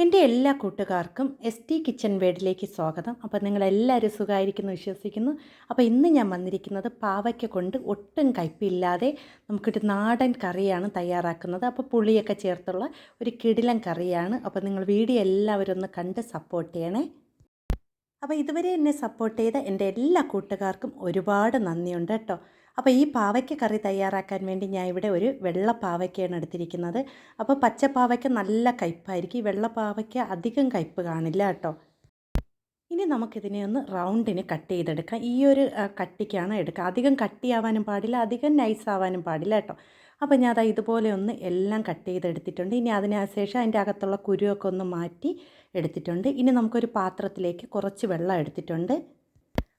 എന്റെ എല്ലാ കൂട്ടുകാർക്കും എസ് ടി കിച്ചൺ വേഡിലേക്ക് സ്വാഗതം. അപ്പോൾ നിങ്ങളെല്ലാവരും സുഖമായിരിക്കുന്നു വിശ്വസിക്കുന്നു. അപ്പോൾ ഇന്ന് ഞാൻ വന്നിരിക്കുന്നത് പാവയ്ക്ക കൊണ്ട് ഒട്ടും കയ്പില്ലാതെ നമുക്കൊരു നാടൻ കറിയാണ് തയ്യാറാക്കുന്നത്. അപ്പോൾ പുളിയൊക്കെ ചേർത്തുള്ള ഒരു കിടിലൻ കറിയാണ്. അപ്പോൾ നിങ്ങൾ വീഡിയോ എല്ലാവരും ഒന്ന് കണ്ട് സപ്പോർട്ട് ചെയ്യണേ. അപ്പോൾ ഇതുവരെ എന്നെ സപ്പോർട്ട് ചെയ്ത എന്റെ എല്ലാ കൂട്ടുകാർക്കും ഒരുപാട് നന്ദിയുണ്ട് കേട്ടോ. അപ്പോൾ ഈ പാവയ്ക്ക കറി തയ്യാറാക്കാൻ വേണ്ടി ഞാൻ ഇവിടെ ഒരു വെള്ള പാവയ്ക്കയാണ് എടുത്തിരിക്കുന്നത്. അപ്പോൾ പച്ച പാവയ്ക്ക നല്ല കയ്പ്പായിരിക്കും വെള്ള പാവയ്ക്ക അധികം കയ്പ്പ് കാണില്ല കേട്ടോ. ഇനി നമുക്കിതിനെ ഒന്ന് റൗണ്ടിന് കട്ട് ചെയ്തെടുക്കാം. ഈ ഒരു കട്ടിക്കാണ് എടുക്കുക. അധികം കട്ടിയാവാനും പാടില്ല അധികം നൈസ് ആവാനും പാടില്ല കേട്ടോ. അപ്പോൾ ഞാൻ അതാ ഇതുപോലെ ഒന്ന് എല്ലാം കട്ട് ചെയ്തെടുത്തിട്ടുണ്ട്. ഇനി അതിനുശേഷം അതിന്റെ അകത്തുള്ള കുരുവൊക്കെ ഒന്ന് മാറ്റി എടുത്തിട്ടുണ്ട്. ഇനി നമുക്കൊരു പാത്രത്തിലേക്ക് കുറച്ച് വെള്ളം എടുത്തിട്ടുണ്ട്.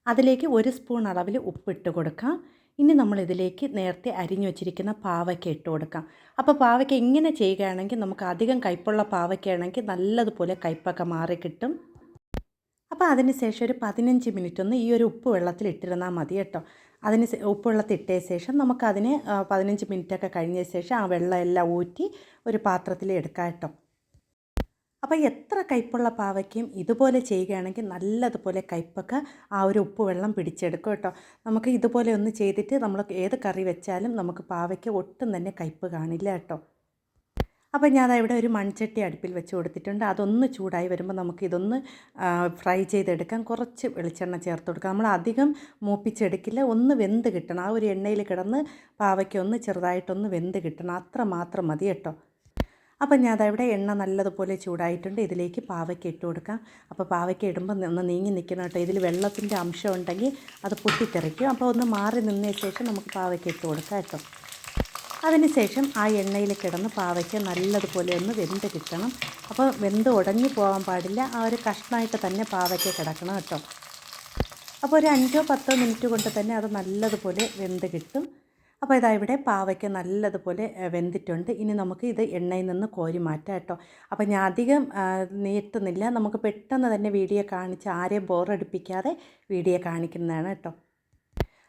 അതിലേക്ക് ഒരു സ്പൂൺ അളവിൽ ഉപ്പിട്ട് കൊടുക്കാം. ഇനി നമ്മൾ ഇതിലേക്ക് നേരത്തെ അരിഞ്ഞു വച്ചിരിക്കുന്ന പാവയ്ക്ക ഇട്ട് കൊടുക്കാം. അപ്പോൾ പാവയ്ക്ക ഇങ്ങനെ ചെയ്യുകയാണെങ്കിൽ നമുക്ക് അധികം കയ്പുള്ള പാവയ്ക്കയാണെങ്കിൽ നല്ലതുപോലെ കയ്പൊക്കെ മാറി കിട്ടും. അപ്പോൾ അതിന് ശേഷം ഒരു പതിനഞ്ച് മിനിറ്റ് ഒന്ന് ഈ ഒരു ഉപ്പ് വെള്ളത്തിൽ ഇട്ടിരുന്നാൽ മതി കേട്ടോ. അതിന് ഉപ്പ് വെള്ളത്തിൽ ഇട്ട ശേഷം നമുക്കതിന് പതിനഞ്ച് മിനിറ്റൊക്കെ കഴിഞ്ഞ ശേഷം ആ വെള്ളം എല്ലാം ഊറ്റി ഒരു പാത്രത്തിൽ എടുക്കാം കേട്ടോ. അപ്പോൾ എത്ര കയ്പുള്ള പാവയ്ക്കും ഇതുപോലെ ചെയ്യുകയാണെങ്കിൽ നല്ലതുപോലെ കയ്പൊക്കെ ആ ഒരു ഉപ്പ് വെള്ളം പിടിച്ചെടുക്കും കേട്ടോ. നമുക്ക് ഇതുപോലെ ഒന്ന് ചെയ്തിട്ട് നമ്മൾ ഏത് കറി വെച്ചാലും നമുക്ക് പാവയ്ക്ക് ഒട്ടും തന്നെ കയ്പ് കാണില്ല കേട്ടോ. അപ്പോൾ ഞാൻ ഇവിടെ ഒരു മൺചട്ടി അടുപ്പിൽ വെച്ച് കൊടുത്തിട്ടുണ്ട്. അതൊന്ന് ചൂടായി വരുമ്പോൾ നമുക്ക് ഇതൊന്ന് ഫ്രൈ ചെയ്തെടുക്കാം. കുറച്ച് വെളിച്ചെണ്ണ ചേർത്ത് കൊടുക്കാം. നമ്മൾ അധികം മൂപ്പിച്ചെടുക്കില്ല. ഒന്ന് വെന്ത് കിട്ടണം. ആ ഒരു എണ്ണയിൽ കിടന്ന് പാവയ്ക്ക് ഒന്ന് ചെറുതായിട്ടൊന്ന് വെന്ത് കിട്ടണം. അത്ര മാത്രം മതി കേട്ടോ. അപ്പം ഞാൻ അതവിടെ എണ്ണ നല്ലതുപോലെ ചൂടായിട്ടുണ്ട്. ഇതിലേക്ക് പാവയ്ക്ക ഇട്ട് കൊടുക്കാം. അപ്പോൾ പാവയ്ക്ക ഇടുമ്പോൾ ഒന്ന് നീങ്ങി നിൽക്കണം കേട്ടോ. ഇതിൽ വെള്ളത്തിന്റെ അംശം ഉണ്ടെങ്കിൽ അത് പൊട്ടിത്തെറിക്കും. അപ്പോൾ ഒന്ന് മാറി നിന്നതിന് ശേഷം നമുക്ക് പാവയ്ക്ക ഇട്ട് കൊടുക്കാം കേട്ടോ. അതിനുശേഷം ആ എണ്ണയിൽ കിടന്ന് പാവയ്ക്ക നല്ലതുപോലെ ഒന്ന് വെന്ത് കിട്ടണം. അപ്പോൾ വെന്ത് ഉടഞ്ഞു പോകാൻ പാടില്ല. ആ ഒരു കഷ്ണമായിട്ട് തന്നെ പാവയ്ക്ക കിടക്കണം കേട്ടോ. അപ്പോൾ ഒരു അഞ്ചോ പത്തോ മിനിറ്റ് കൊണ്ട് തന്നെ അത് നല്ലതുപോലെ വെന്ത് കിട്ടും. അപ്പോൾ ഇതാ ഇവിടെ പാവയ്ക്ക് നല്ലതുപോലെ വെന്തിട്ടുണ്ട്. ഇനി നമുക്ക് ഇത് എണ്ണയിൽ നിന്ന് കോരി മാറ്റാം കേട്ടോ. അപ്പോൾ ഞാൻ അധികം നീട്ടുന്നില്ല. നമുക്ക് പെട്ടെന്ന് തന്നെ വീഡിയോ കാണിച്ച് ആരെയും ബോറടിപ്പിക്കാതെ വീഡിയോ കാണിക്കുന്നതാണ് കേട്ടോ.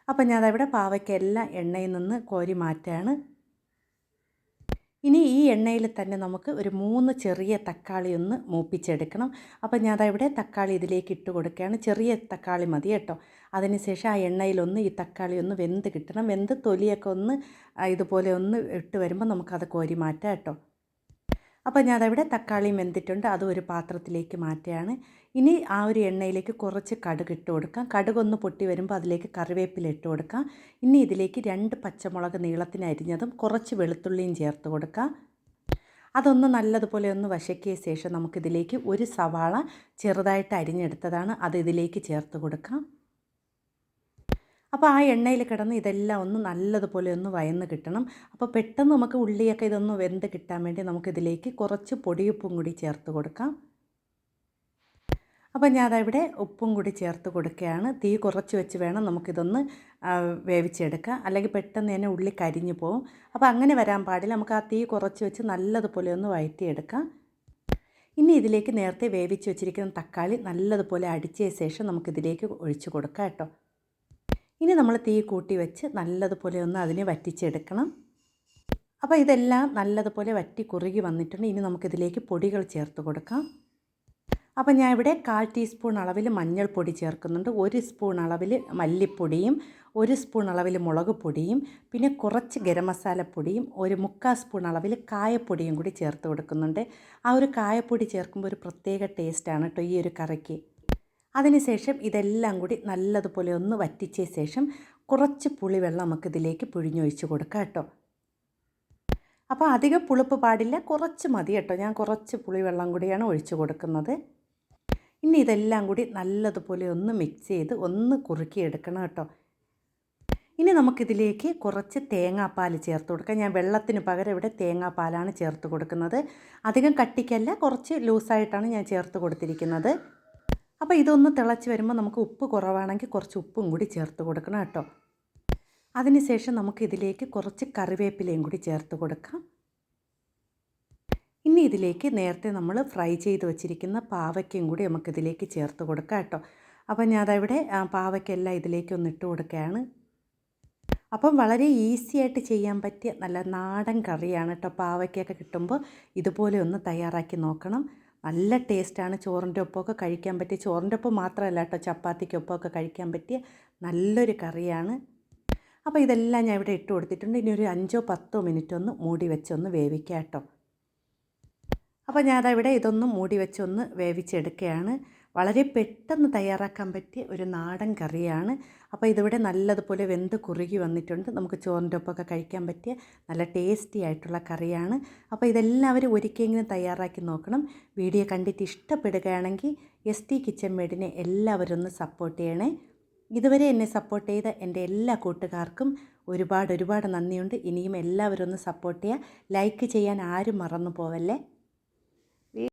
അപ്പോൾ ഞാൻ ഇവിടെ പാവയ്ക്കെല്ലാം എണ്ണയിൽ നിന്ന് കോരി മാറ്റാണ്. ഇനി ഈ എണ്ണയിൽ തന്നെ നമുക്ക് ഒരു മൂന്ന് ചെറിയ തക്കാളി ഒന്ന് മൂപ്പിച്ചെടുക്കണം. അപ്പോൾ ഞാൻ ഇവിടെ തക്കാളി ഇതിലേക്ക് ഇട്ട് കൊടുക്കുകയാണ്. ചെറിയ തക്കാളി മതി കേട്ടോ. അതിനുശേഷം ആ എണ്ണയിലൊന്ന് ഈ തക്കാളി ഒന്ന് വെന്ത് കിട്ടണം. വെന്ത് തൊലിയൊക്കെ ഒന്ന് ഇതുപോലെ ഒന്ന് ഇട്ട് വരുമ്പോൾ നമുക്കത് കോരി മാറ്റാം കേട്ടോ. അപ്പോൾ ഞാനവിടെ തക്കാളി വെന്തിട്ടുണ്ട്. അത് ഒരു പാത്രത്തിലേക്ക് മാറ്റുകയാണ്. ഇനി ആ ഒരു എണ്ണയിലേക്ക് കുറച്ച് കടുക് ഇട്ട് കൊടുക്കാം. കടുക് ഒന്ന് പൊട്ടി വരുമ്പോൾ അതിലേക്ക് കറിവേപ്പില ഇട്ട് കൊടുക്കാം. ഇനി ഇതിലേക്ക് രണ്ട് പച്ചമുളക് നീളത്തിന് അരിഞ്ഞതും കുറച്ച് വെളുത്തുള്ളിയും ചേർത്ത് കൊടുക്കാം. അതൊന്ന് നല്ലതുപോലെ ഒന്ന് വശക്കിയ ശേഷം നമുക്കിതിലേക്ക് ഒരു സവാള ചെറുതായിട്ട് അരിഞ്ഞെടുത്തതാണ്. അത് ഇതിലേക്ക് ചേർത്ത് കൊടുക്കാം. അപ്പോൾ ആ എണ്ണയിൽ കിടന്ന് ഇതെല്ലാം ഒന്ന് നല്ലതുപോലെ ഒന്ന് വയന്ന് കിട്ടണം. അപ്പോൾ പെട്ടെന്ന് നമുക്ക് ഉള്ളിയൊക്കെ ഇതൊന്ന് വെന്ത് കിട്ടാൻ വേണ്ടി നമുക്കിതിലേക്ക് കുറച്ച് പൊടിയുപ്പും കൂടി ചേർത്ത് കൊടുക്കാം. അപ്പോൾ ഞാൻ അതവിടെ ഉപ്പും കൂടി ചേർത്ത് കൊടുക്കുകയാണ്. തീ കുറച്ച് വെച്ച് വേണം നമുക്കിതൊന്ന് വേവിച്ചെടുക്കുക വേവിച്ചെടുക്കാം അല്ലെങ്കിൽ പെട്ടെന്ന് തന്നെ ഉള്ളി കരിഞ്ഞു പോകും അപ്പോൾ അങ്ങനെ വരാൻ പാടില്ല. നമുക്ക് ആ തീ കുറച്ച് വെച്ച് നല്ലതുപോലെ ഒന്ന് വഴറ്റിയെടുക്കാം ഇനി ഇതിലേക്ക് നേരത്തെ വേവിച്ച് വെച്ചിരിക്കുന്ന തക്കാളി നല്ലതുപോലെ അടിച്ച ശേഷം നമുക്കിതിലേക്ക് ഒഴിച്ചു കൊടുക്കാം കേട്ടോ. ഇനി നമ്മൾ തീ കൂട്ടി വെച്ച് നല്ലതുപോലെ ഒന്ന് അതിനെ വറ്റിച്ചെടുക്കണം. അപ്പോൾ ഇതെല്ലാം നല്ലതുപോലെ വറ്റി കുറുകി വന്നിട്ടുണ്ട്. ഇനി നമുക്കിതിലേക്ക് പൊടികൾ ചേർത്ത് കൊടുക്കാം. അപ്പോൾ ഞാൻ ഇവിടെ കാൽ ടീസ്പൂൺ അളവിൽ മഞ്ഞൾപ്പൊടി ചേർക്കുന്നുണ്ട്. ഒരു സ്പൂൺ അളവിൽ മല്ലിപ്പൊടിയും ഒരു സ്പൂൺ അളവിൽ മുളക് പൊടിയും പിന്നെ കുറച്ച് ഗരം മസാലപ്പൊടിയും ഒരു മുക്കാൽ സ്പൂൺ അളവിൽ കായപ്പൊടിയും കൂടി ചേർത്ത് കൊടുക്കുന്നുണ്ട്. ആ ഒരു കായപ്പൊടി ചേർക്കുമ്പോൾ ഒരു പ്രത്യേക ടേസ്റ്റാണ് കേട്ടോ ഈ ഒരു കറിക്ക്. അതിനുശേഷം ഇതെല്ലാം കൂടി നല്ലതുപോലെ ഒന്ന് വറ്റിച്ച ശേഷം കുറച്ച് പുളിവെള്ളം നമുക്കിതിലേക്ക് പിഴിഞ്ഞൊഴിച്ച് കൊടുക്കാം കേട്ടോ. അപ്പോൾ അധികം പുളിപ്പ് പാടില്ല കുറച്ച് മതി കേട്ടോ. ഞാൻ കുറച്ച് പുളിവെള്ളം കൂടിയാണ് ഒഴിച്ച് കൊടുക്കുന്നത്. ഇനി ഇതെല്ലാം കൂടി നല്ലതുപോലെ ഒന്ന് മിക്സ് ചെയ്ത് ഒന്ന് കുറുക്കിയെടുക്കണം കേട്ടോ. ഇനി നമുക്കിതിലേക്ക് കുറച്ച് തേങ്ങാപ്പാൽ ചേർത്ത് കൊടുക്കാം. ഞാൻ വെള്ളത്തിന് പകരം ഇവിടെ തേങ്ങാപ്പാലാണ് ചേർത്ത് കൊടുക്കുന്നത്. അധികം കട്ടിക്കല്ല കുറച്ച് ലൂസായിട്ടാണ് ഞാൻ ചേർത്ത് കൊടുത്തിരിക്കുന്നത്. അപ്പോൾ ഇതൊന്ന് തിളച്ച് വരുമ്പോൾ നമുക്ക് ഉപ്പ് കുറവാണെങ്കിൽ കുറച്ച് ഉപ്പും കൂടി ചേർത്ത് കൊടുക്കണം കേട്ടോ. അതിനുശേഷം നമുക്ക് ഇതിലേക്ക് കുറച്ച് കറിവേപ്പിലയും കൂടി ചേർത്ത് കൊടുക്കാം. ഇനി ഇതിലേക്ക് നേരത്തെ നമ്മൾ ഫ്രൈ ചെയ്ത് വെച്ചിരിക്കുന്ന പാവയ്ക്കയും കൂടി നമുക്കിതിലേക്ക് ചേർത്ത് കൊടുക്കാം കേട്ടോ. അപ്പോൾ ഞാൻ അതവിടെ പാവയ്ക്കെല്ലാം ഇതിലേക്ക് ഒന്ന് ഇട്ട് കൊടുക്കുകയാണ്. അപ്പം വളരെ ഈസി ആയിട്ട് ചെയ്യാൻ പറ്റിയ നല്ല നാടൻ കറിയാണ് കേട്ടോ. പാവയ്ക്കൊക്കെ കിട്ടുമ്പോൾ ഇതുപോലെ ഒന്ന് തയ്യാറാക്കി നോക്കണം. നല്ല ടേസ്റ്റാണ് ചോറിന്റെ ഒപ്പമൊക്കെ കഴിക്കാൻ പറ്റിയ ചോറിന്റെ ഒപ്പം മാത്രമല്ല കേട്ടോ ചപ്പാത്തിക്കൊപ്പമൊക്കെ കഴിക്കാൻ പറ്റിയ നല്ലൊരു കറിയാണ്. അപ്പോൾ ഇതെല്ലാം ഞാൻ ഇവിടെ ഇട്ട് കൊടുത്തിട്ടുണ്ട്. ഇനി ഒരു അഞ്ചോ പത്തോ മിനിറ്റ് ഒന്ന് മൂടി വെച്ചൊന്ന് വേവിക്കാം കേട്ടോ. അപ്പോൾ ഞാനതാ ഇവിടെ ഇതൊന്ന് മൂടി വെച്ചൊന്ന് വേവിച്ചെടുക്കുകയാണ്. വളരെ പെട്ടെന്ന് തയ്യാറാക്കാൻ പറ്റിയ ഒരു നാടൻ കറിയാണ്. അപ്പോൾ ഇതിവിടെ നല്ലതുപോലെ വെന്ത് കുറുകി വന്നിട്ടുണ്ട്. നമുക്ക് ചോറിന്റെ ഒപ്പമൊക്കെ കഴിക്കാൻ പറ്റിയ നല്ല ടേസ്റ്റി ആയിട്ടുള്ള കറിയാണ്. അപ്പോൾ ഇതെല്ലാവരും ഒരിക്കലെങ്കിലും തയ്യാറാക്കി നോക്കണം. വീഡിയോ കണ്ടിട്ട് ഇഷ്ടപ്പെടുകയാണെങ്കിൽ എസ് ടി കിച്ചൻ മേഡിനെ എല്ലാവരും ഒന്ന് സപ്പോർട്ട് ചെയ്യണേ. ഇതുവരെ എന്നെ സപ്പോർട്ട് ചെയ്ത എന്റെ എല്ലാ കൂട്ടുകാർക്കും ഒരുപാട് ഒരുപാട് നന്ദിയുണ്ട്. ഇനിയും എല്ലാവരും ഒന്ന് സപ്പോർട്ട് ചെയ്യുക. ലൈക്ക് ചെയ്യാൻ ആരും മറന്നു പോവല്ലേ?